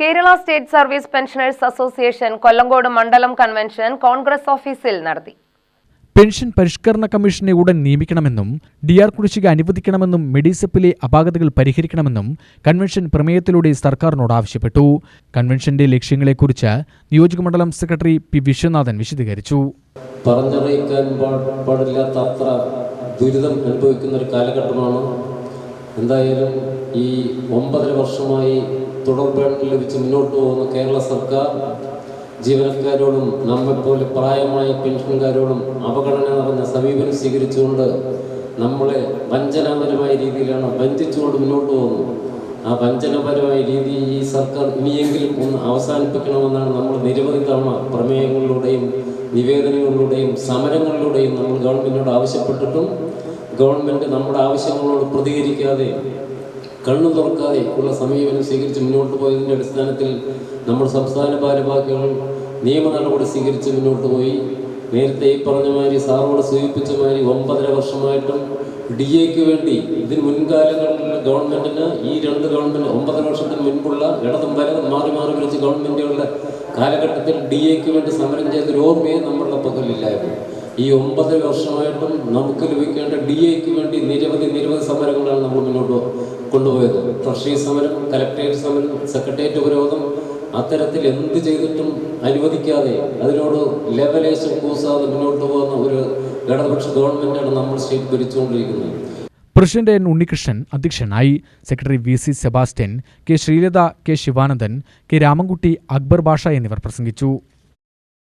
Kerala state service pensioners association Kollengode മണ്ഡലം convention Congress ഓഫീസിൽ നടത്തി. പെൻഷൻ പരിഷ്കരണ കമ്മീഷനെ ഉടൻ നിയമിക്കണമെന്നും ഡി ആർ കുടിശ്ശിക അനുവദിക്കണമെന്നും മെഡിസെപ്പിലെ അപാകതകൾ പരിഹരിക്കണമെന്നും കൺവെൻഷൻ പ്രമേയത്തിലൂടെ സർക്കാരിനോട് ആവശ്യപ്പെട്ടു. കൺവെൻഷന്റെ ലക്ഷ്യങ്ങളെക്കുറിച്ച് നിയോജകമണ്ഡലം സെക്രട്ടറി പി വിശ്വനാഥൻ വിശദീകരിച്ചു. പറഞ്ഞറിയിക്കാൻ പാ- പാടില്ലാത്ത അത്ര ദുരിതം അനുഭവിക്കുന്ന ഒരു കാലഘട്ടമാണ്. എന്തായാലും ഈ ഒമ്പതര വർഷമായി തുടർ ഭരണം ലഭിച്ച് മുന്നോട്ട് പോകുന്ന കേരള സർക്കാർ ജീവനക്കാരോടും നമ്മെപ്പോലെ പ്രായമായ പെൻഷൻകാരോടും അവഗണന നിറഞ്ഞ സമീപനം സ്വീകരിച്ചുകൊണ്ട് നമ്മളെ വഞ്ചനാപരമായ രീതിയിലാണ് വഞ്ചിച്ചുകൊണ്ട് മുന്നോട്ട് പോകുന്നത്. ആ വഞ്ചനപരമായ രീതി ഈ സർക്കാർ ഇനിയെങ്കിലും ഒന്ന് അവസാനിപ്പിക്കണമെന്നാണ് നമ്മൾ നിരവധി തവണ പ്രമേയങ്ങളിലൂടെയും നിവേദനങ്ങളിലൂടെയും സമരങ്ങളിലൂടെയും നമ്മൾ ഗവൺമെന്റിനോട് ആവശ്യപ്പെട്ടിട്ടും ഗവൺമെന്റ് നമ്മുടെ ആവശ്യങ്ങളോട് പ്രതികരിക്കാതെ കണ്ണു തുറക്കാതെ ഉള്ള സമീപനം സ്വീകരിച്ച് മുന്നോട്ട് പോയതിന്റെ അടിസ്ഥാനത്തിൽ നമ്മുടെ സംസ്ഥാന ഭാരവാഹികൾ നിയമ നടപടി സ്വീകരിച്ച് മുന്നോട്ട് പോയി. നേരത്തെ ഈ പറഞ്ഞ മാതിരി സാറോട് സൂചിപ്പിച്ച മാതിരി ഒമ്പതര വർഷമായിട്ടും ഡി എക്ക് വേണ്ടി ഇതിന് മുൻകാലങ്ങളിൽ ഗവൺമെന്റിന് ഈ രണ്ട് ഗവൺമെന്റ് ഒമ്പതര വർഷത്തിന് മുൻപുള്ള ഇടതും വലതും മാറി മാറി വിളിച്ച് ഗവൺമെന്റുകളുടെ കാലഘട്ടത്തിൽ ഡി എക്ക് വേണ്ടി സമരം ചെയ്തൊരു ഓർമ്മയെ നമ്മളുടെ പക്കലില്ലായിരുന്നു. ഈ ഒമ്പത് വർഷമായിട്ടും നമുക്ക് ലഭിക്കേണ്ട ഡി എക്ക് വേണ്ടി നിരവധി നിരവധി മുന്നോട്ട് കൊണ്ടുപോയത്. ട്രഷറി സമരം കലക്ടറേറ്റ് സമരം സെക്രട്ടേറിയറ്റ് ഉപരോധം അത്തരത്തിൽ എന്ത് ചെയ്തിട്ടും അനുവദിക്കാതെ അതിനോട് ലെവലേഷൻ കൂസാതെ മുന്നോട്ട് പോകുന്ന ഒരു ഇടതുപക്ഷ ഗവൺമെന്റാണ് നമ്മൾ സ്റ്റേറ്റ് ഭരിച്ചുകൊണ്ടിരിക്കുന്നത്. പ്രസിഡന്റ് എൻ ഉണ്ണികൃഷ്ണൻ അധ്യക്ഷനായി secretary V C Sebastian K Sreelatha K Sivanandan K Ramankutty Akbar Basha എന്നിവർ പ്രസംഗിച്ചു.